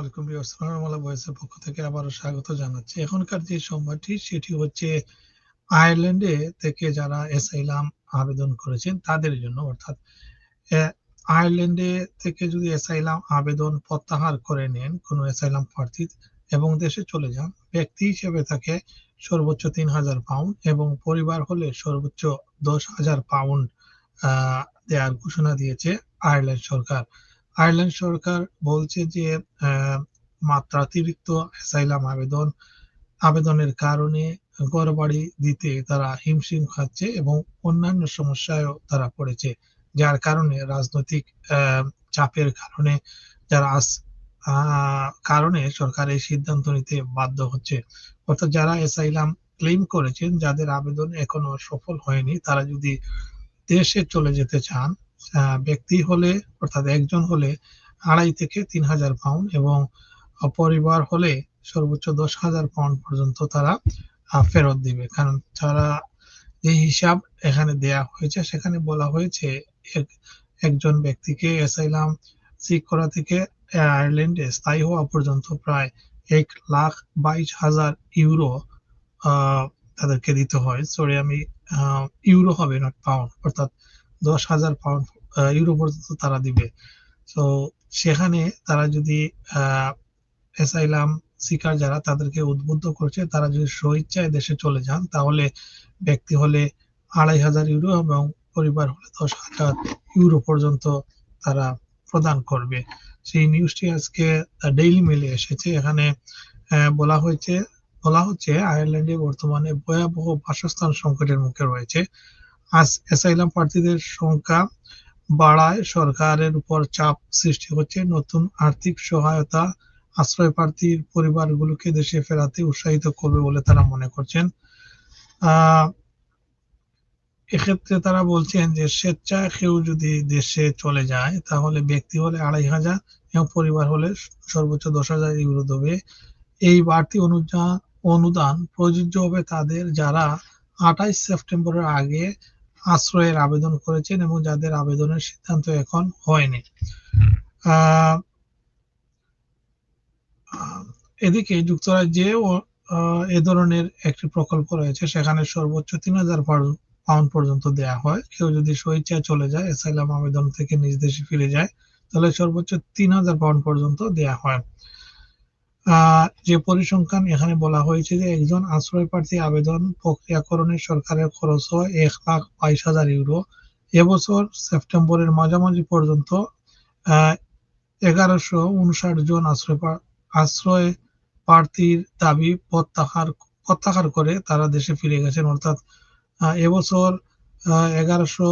আলাইকুম ভিউয়ার্স ভয়েসের পক্ষ থেকে আবারও স্বাগত জানাচ্ছি। এখনকার যে সময়টি সেটি হচ্ছে আয়ারল্যান্ডে থেকে যারা এসাইলাম আবেদন করেছেন, তাদের জন্য, অর্থাৎ আয়ারল্যান্ডে থেকে যদি এসাইলাম আবেদন প্রত্যাহার করে নেন, কোনো এসাইলাম প্রার্থী এবং দেশে চলে যান, ব্যক্তি হিসেবে তাকে সর্বোচ্চ তিন হাজার পাউন্ড এবং পরিবার হলে সর্বোচ্চ দশ হাজার পাউন্ড দেওয়ার ঘোষণা দিয়েছে আয়ারল্যান্ড সরকার। আয়ারল্যান্ড সরকার বলছে যে মাত্রাতিরিক্ত অ্যাসাইলাম আবেদন, আবেদনের কারণে ঘরবাড়ি দিতে তারা হিমশিম খাচ্ছে এবং অন্যান্য সমস্যায়ও তারা পড়েছে, যার কারণে রাজনৈতিক চাপের কারণে যারা কারণে সরকার এই সিদ্ধান্ত নিতে বাধ্য হচ্ছে। অর্থাৎ যারা অ্যাসাইলাম ক্লেম করেছেন, যাদের আবেদন এখনও সফল হয়নি, তারা যদি দেশে চলে যেতে চান ব্যক্তি হলে, অর্থাৎ একজন হলে আড়াই থেকে তিন হাজার পাউন্ড এবং পরিবার হলে সর্বোচ্চ দশ হাজার পাউন্ড পর্যন্ত তারা ফেরত দিবে। কারণ তারা যে হিসাব এখানে দেয়া হয়েছে, সেখানে বলা হয়েছে একজন ব্যক্তিকে অ্যাসাইলাম সিক করা থেকে আয়ারল্যান্ডে স্থায়ী হওয়া পর্যন্ত প্রায় এক লাখ বাইশ হাজার ইউরো তাদেরকে দিতে হয়। সরি আমি ইউরো হবে নট পাউন্ড অর্থাৎ দশ হাজার পাউন্ড ইউরো পর্যন্ত তারা দিবে। তো সেখানে তারা যদি অ্যাসাইলাম শিকার যারা তাদেরকে উদ্বুদ্ধ করছে, তারা যদি স্বইচ্ছায় দেশে চলে যান, তাহলে ব্যক্তি হলে আড়াই হাজার ইউরো এবং পরিবার হলে দশ হাজার ইউরো পর্যন্ত তারা প্রদান করবে। সেই নিউজটি আজকে ডেইলি মেলে এসেছে। এখানে বলা হয়েছে, বলা হচ্ছে, আয়ারল্যান্ডে বর্তমানে ভয়াবহ বাসস্থান সংকটের মুখে রয়েছে। আজ অ্যাসাইলাম প্রার্থীদের সংখ্যা বাড়ায় সরকারের উপর চাপ সৃষ্টি হচ্ছে। নতুন আর্থিক সহায়তা আশ্রয় প্রার্থীর পরিবারগুলোকে দেশে ফেরাতে উৎসাহিত করবে বলে তারা মনে করছেন। এক্ষেত্রে তারা বলছেন যে স্বেচ্ছায় কেউ যদি দেশে চলে যায়, তাহলে ব্যক্তি হলে আড়াই হাজার এবং পরিবার হলে সর্বোচ্চ দশ হাজার ইউরো দেবে। এই বাড়তি অনুদান অনুদান প্রযোজ্য হবে তাদের যারা আঠাইশ সেপ্টেম্বরের আগে আশ্রয়ের আবেদন করেছেন এবং যাদের আবেদনের সিদ্ধান্ত এখন হয়নি। এদিকে যুক্তরাজ্যেও আহ, এ ধরনের একটি প্রকল্প রয়েছে সেখানে সর্বোচ্চ তিন হাজার পাউন্ড পর্যন্ত দেয়া হয়। কেউ যদি স্বেচ্ছায় চলে যায় অ্যাসাইলাম আবেদন থেকে নিজ দেশে ফিরে যায় তাহলে সর্বোচ্চ তিন হাজার পাউন্ড পর্যন্ত দেয়া হয়। যে পরিসংখ্যান এখানে বলা হয়েছে যে একজন আশ্রয় প্রার্থী আবেদন প্রক্রিয়াকরণে সরকারের খরচ হয় এক লাখ বাইশ হাজার ইউরো। এবছর সেপ্টেম্বরের মাঝামাঝি পর্যন্ত এগারোশো উনষাট জন আশ্রয় আশ্রয় প্রার্থীর দাবি প্রত্যাহার প্রত্যাহার করে তারা দেশে ফিরে গেছেন। অর্থাৎ এবছর এগারোশো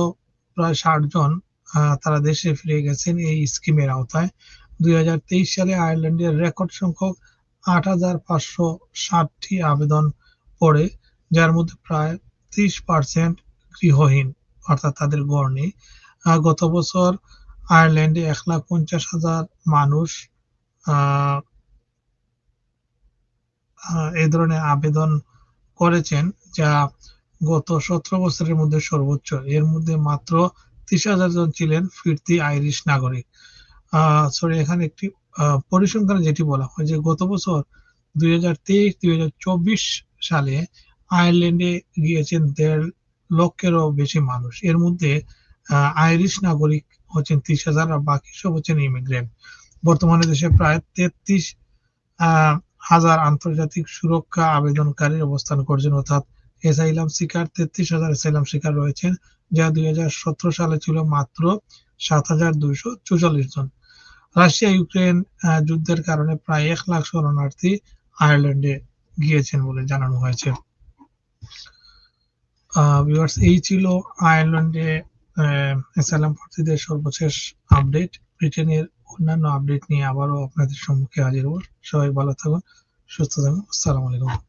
প্রায় ষাট জন তারা দেশে ফিরে গেছেন এই স্কিমের আওতায়। দুই হাজার তেইশ সালে আয়ারল্যান্ডের রেকর্ড সংখ্যক আট হাজার পাঁচশো ষাটটি আবেদন পড়ে, যার মধ্যে প্রায় ত্রিশ পার্সেন্ট গৃহহীন, অর্থাৎ তাদের গড় নেই। গত বছর আয়ারল্যান্ডে এক লাখ পঞ্চাশ হাজার মানুষ এই ধরনের আবেদন করেছেন, যা গত সতেরো বছরের মধ্যে সর্বোচ্চ। এর মধ্যে মাত্র ত্রিশ হাজার জন ছিলেন ফিরতি আইরিশ নাগরিক। সরি এখানে একটি পরিসংখ্যানে যেটি বলা হয় যে গত বছর দুই হাজার তেইশ, দুই হাজার চব্বিশ সালে আয়ারল্যান্ডে গিয়েছেন দেড় লক্ষেরও বেশি মানুষ। এর মধ্যে আইরিশ নাগরিক হচ্ছেন ত্রিশ হাজার আর বাকি সব হচ্ছেন ইমিগ্রেন্ট। বর্তমানে দেশে প্রায় তেত্রিশ হাজার আন্তর্জাতিক সুরক্ষা আবেদনকারী অবস্থান করছেন, অর্থাৎ এসাইলাম শিকার, তেত্রিশ হাজার এসাইলাম শিকার রয়েছেন, যা দুই হাজার সতেরো সালে ছিল মাত্র সাত হাজার দুইশো চৌচল্লিশ জন। রাশিয়া ইউক্রেন যুদ্ধের কারণে প্রায় এক লাখ শরণার্থী আয়ারল্যান্ডে গিয়েছেন বলে জানানো হয়েছে। এই ছিল আয়ারল্যান্ডে অ্যাসাইলাম প্রার্থীদের সর্বশেষ আপডেট। ব্রিটেনের অন্যান্য আপডেট নিয়ে আবারও আপনাদের সম্মুখে হাজির হব। সবাই ভালো থাকুন, সুস্থ থাকুন। আসসালামু আলাইকুম।